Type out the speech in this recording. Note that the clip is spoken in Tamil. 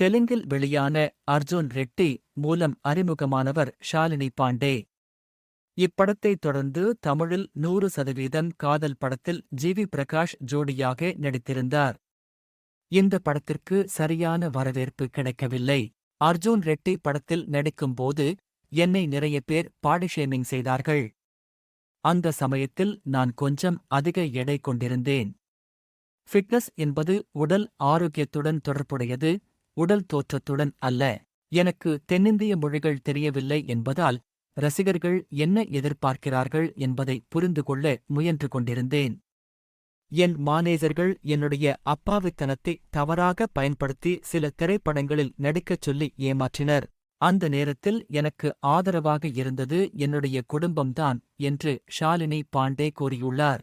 தெலுங்கில் வெளியான அர்ஜுன் ரெட்டி மூலம் அறிமுகமானவர் ஷாலினி பாண்டே. இப்படத்தைத் தொடர்ந்து தமிழில் நூறு சதவீதம் காதல் படத்தில் ஜிவி பிரகாஷ் ஜோடியாக நடித்திருந்தார். இந்த படத்திற்கு சரியான வரவேற்பு கிடைக்கவில்லை. அர்ஜுன் ரெட்டி படத்தில் நடிக்கும்போது என்னை நிறைய பேர் பாடிஷேமிங் செய்தார்கள். அந்த சமயத்தில் நான் கொஞ்சம் அதிக எடை கொண்டிருந்தேன். ஃபிட்னஸ் என்பது உடல் ஆரோக்கியத்துடன் தொடர்புடையது உடல் தோற்றத்துடன் அல்ல. எனக்கு தென்னிந்திய மொழிகள் தெரியவில்லை என்பதால் ரசிகர்கள் என்ன எதிர்பார்க்கிறார்கள் என்பதை புரிந்து கொள்ள முயன்று கொண்டிருந்தேன். என் மானேஜர்கள் என்னுடைய அப்பாவித்தனத்தை தவறாக பயன்படுத்தி சில திரைப்படங்களில் நடிக்கச் சொல்லி ஏமாற்றினர். அந்த நேரத்தில் எனக்கு ஆதரவாக இருந்தது என்னுடைய குடும்பம்தான் என்று ஷாலினி பாண்டே கூறியுள்ளார்.